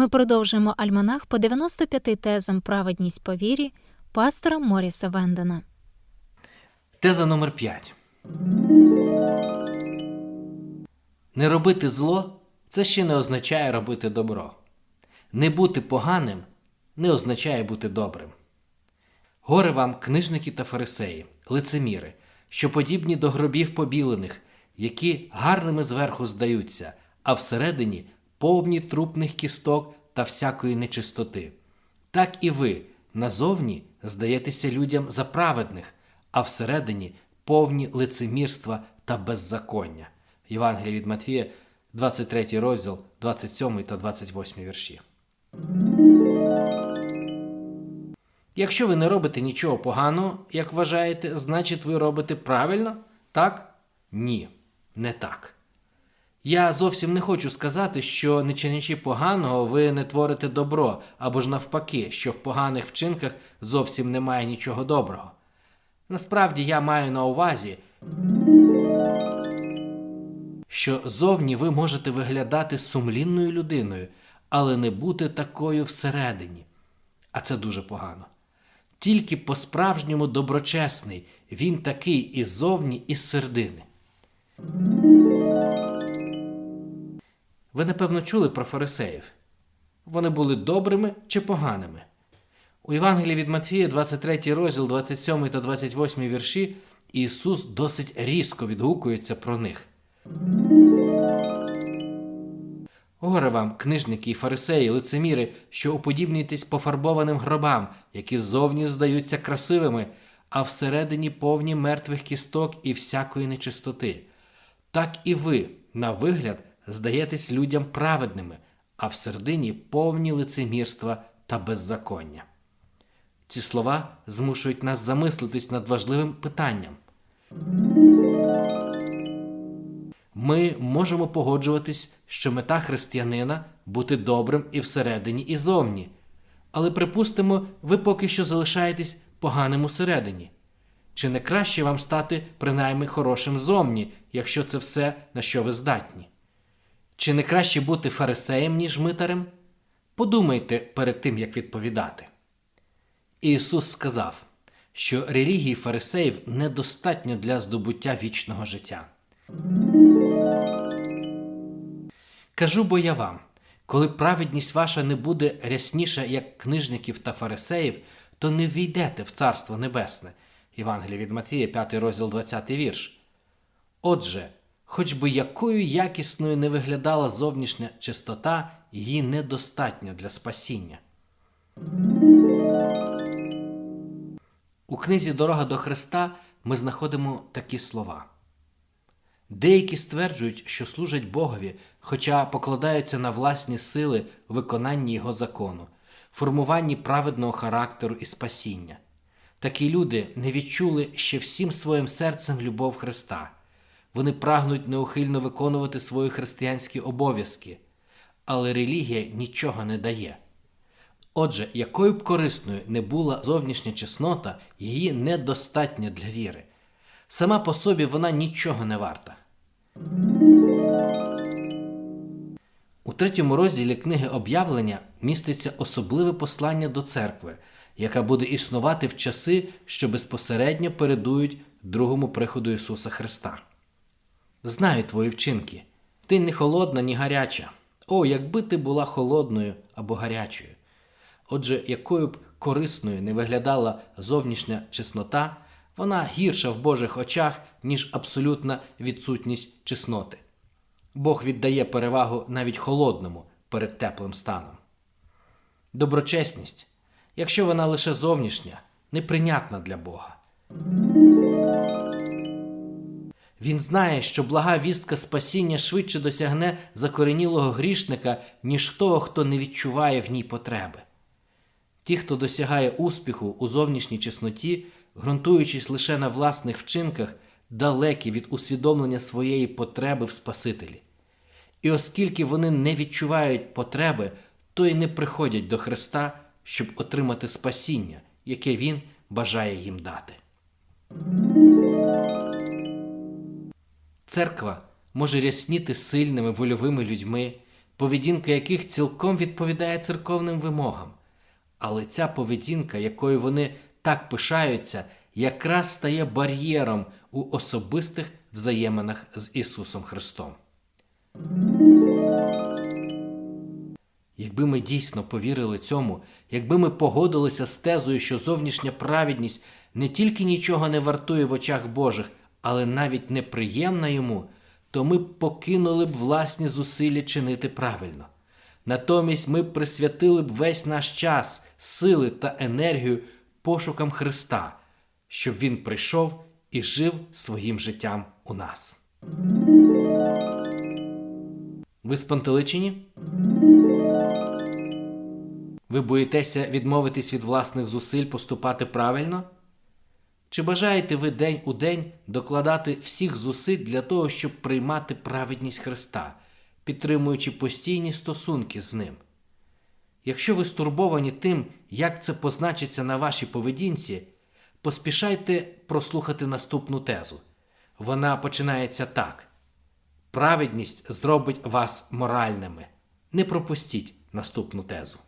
Ми продовжуємо альманах по 95 тезам праведність по вірі пастора Моріса Вендена. Теза номер 5. Не робити зло це ще не означає робити добро. Не бути поганим не означає бути добрим. Горе вам, книжники та фарисеї, лицеміри, що подібні до гробів побілених, які гарними зверху здаються, а всередині повні трупних кісток та всякої нечистоти. Так і ви назовні здаєтеся людям за праведних, а всередині повні лицемірства та беззаконня. Євангелія від Матвія, 23 розділ, 27 та 28 вірші. Якщо ви не робите нічого поганого, як вважаєте, значить ви робите правильно? Так? Ні, не так. Я зовсім не хочу сказати, що не чинячи поганого, ви не творите добро, або ж навпаки, що в поганих вчинках зовсім немає нічого доброго. Насправді я маю на увазі, що зовні ви можете виглядати сумлінною людиною, але не бути такою всередині. А це дуже погано. Тільки по-справжньому доброчесний він такий і ззовні, і з сердини. Ви напевно чули про фарисеїв. Вони були добрими чи поганими. У Євангелії від Матфія, 23 розділ, 27 та 28 вірші, Ісус досить різко відгукується про них. Горе вам, книжники і фарисеї, лицеміри, що уподібнюєтесь пофарбованим гробам, які ззовні здаються красивими, а всередині повні мертвих кісток і всякої нечистоти. Так і ви, на вигляд, здаєтесь людям праведними, а всередині повні лицемірства та беззаконня. Ці слова змушують нас замислитись над важливим питанням. Ми можемо погоджуватись, що мета християнина бути добрим і всередині, і зовні. Але припустимо, ви поки що залишаєтесь поганим усередині. Чи не краще вам стати принаймні хорошим зовні, якщо це все, на що ви здатні? Чи не краще бути фарисеєм, ніж митарем? Подумайте перед тим, як відповідати. Ісус сказав, що релігії фарисеїв недостатньо для здобуття вічного життя. Кажу бо я вам, коли праведність ваша не буде рясніша, як книжників та фарисеїв, то не війдете в Царство Небесне. Євангелія від Матвія, 5 розділ 20 вірш. Отже, хоч би якою якісною не виглядала зовнішня чистота, її недостатньо для спасіння. У книзі Дорога до Христа ми знаходимо такі слова. Деякі стверджують, що служать Богові, хоча покладаються на власні сили в виконанні Його закону, формуванні праведного характеру і спасіння. Такі люди не відчули ще всім своїм серцем любов Христа. Вони прагнуть неухильно виконувати свої християнські обов'язки, але релігія нічого не дає. Отже, якою б корисною не була зовнішня чеснота, її недостатньо для віри. Сама по собі вона нічого не варта. У третьому розділі книги об'явлення міститься особливе послання до церкви, яка буде існувати в часи, що безпосередньо передують другому приходу Ісуса Христа. Знаю твої вчинки. Ти не холодна, ні гаряча. О, якби ти була холодною або гарячою. Отже, якою б корисною не виглядала зовнішня чеснота, вона гірша в Божих очах, ніж абсолютна відсутність чесноти. Бог віддає перевагу навіть холодному перед теплим станом. Доброчесність, якщо вона лише зовнішня, неприйнятна для Бога. Він знає, що блага вістка спасіння швидше досягне закоренілого грішника, ніж того, хто не відчуває в ній потреби. Ті, хто досягає успіху у зовнішній чесноті, ґрунтуючись лише на власних вчинках, далекі від усвідомлення своєї потреби в Спасителі. І оскільки вони не відчувають потреби, то й не приходять до Христа, щоб отримати спасіння, яке Він бажає їм дати. Церква може рясніти сильними вольовими людьми, поведінка яких цілком відповідає церковним вимогам. Але ця поведінка, якою вони так пишаються, якраз стає бар'єром у особистих взаєминах з Ісусом Христом. Якби ми дійсно повірили цьому, якби ми погодилися з тезою, що зовнішня праведність не тільки нічого не вартує в очах Божих, але навіть неприємна йому, то ми покинули б власні зусилля чинити правильно. Натомість ми присвятили б весь наш час, сили та енергію пошукам Христа, щоб Він прийшов і жив своїм життям у нас. Ви спантеличені? Ви боїтеся відмовитись від власних зусиль поступати правильно? Чи бажаєте ви день у день докладати всіх зусиль для того, щоб приймати праведність Христа, підтримуючи постійні стосунки з Ним? Якщо ви стурбовані тим, як це позначиться на вашій поведінці, поспішайте прослухати наступну тезу. Вона починається так: праведність зробить вас моральними. Не пропустіть наступну тезу.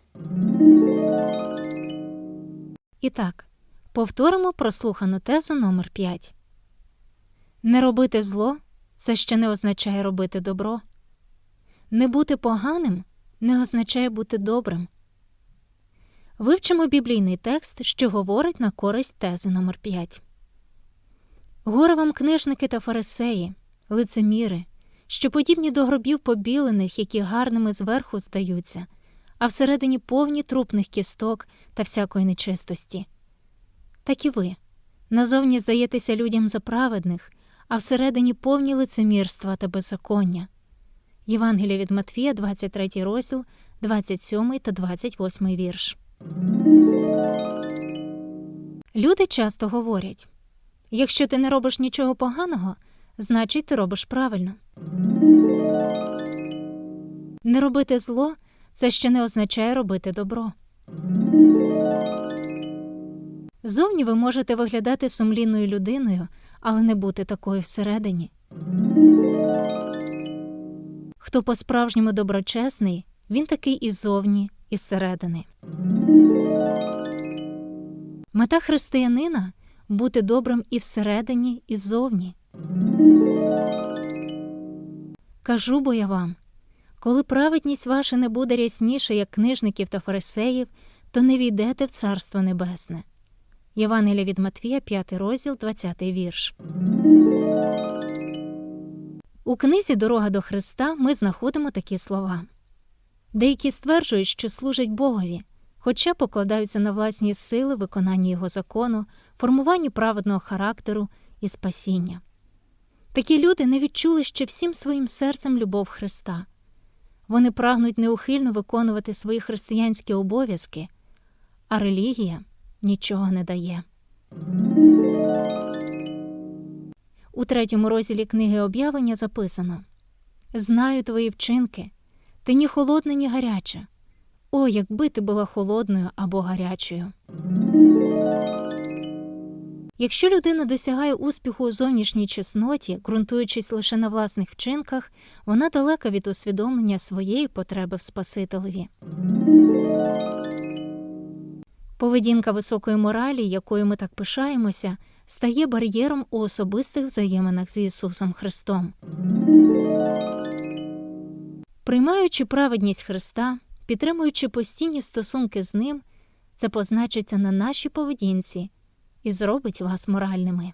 І так, повторимо прослухану тезу номер 5. Не робити зло це ще не означає робити добро. Не бути поганим не означає бути добрим. Вивчимо біблійний текст, що говорить на користь тези номер 5. Горе вам книжники та фарисеї, лицеміри, що подібні до гробів побілених, які гарними зверху здаються, а всередині повні трупних кісток та всякої нечистості. Так і ви назовні здаєтеся людям за праведних, а всередині повні лицемірства та беззаконня. Євангелія від Матфія, 23 розділ, 27 та 28 вірш. Люди часто говорять якщо ти не робиш нічого поганого, значить ти робиш правильно. Не робити зло це ще не означає робити добро. Зовні ви можете виглядати сумлінною людиною, але не бути такою всередині. Хто по-справжньому доброчесний, він такий і зовні, і зсередини. Мета християнина бути добрим і всередині, і ззовні. Кажу бо я вам, коли праведність ваша не буде рясніша, як книжників та фарисеїв, то не війдете в Царство Небесне. Євангелія від Матвія, 5 розділ, 20 вірш. У книзі Дорога до Христа ми знаходимо такі слова. Деякі стверджують, що служать Богові, хоча покладаються на власні сили виконання Його закону, формуванні праведного характеру і спасіння. Такі люди не відчули ще всім своїм серцем любов Христа. Вони прагнуть неухильно виконувати свої християнські обов'язки, а релігія нічого не дає. У третьому розділі книги об'явлення записано Знаю твої вчинки, ти ні холодна, ні гаряча. О, якби ти була холодною або гарячою. Якщо людина досягає успіху у зовнішній чесноті, ґрунтуючись лише на власних вчинках, вона далека від усвідомлення своєї потреби в Спасителеві. Поведінка високої моралі, якою ми так пишаємося, стає бар'єром у особистих взаєминах з Ісусом Христом. Приймаючи праведність Христа, підтримуючи постійні стосунки з Ним, це позначиться на нашій поведінці і зробить вас моральними.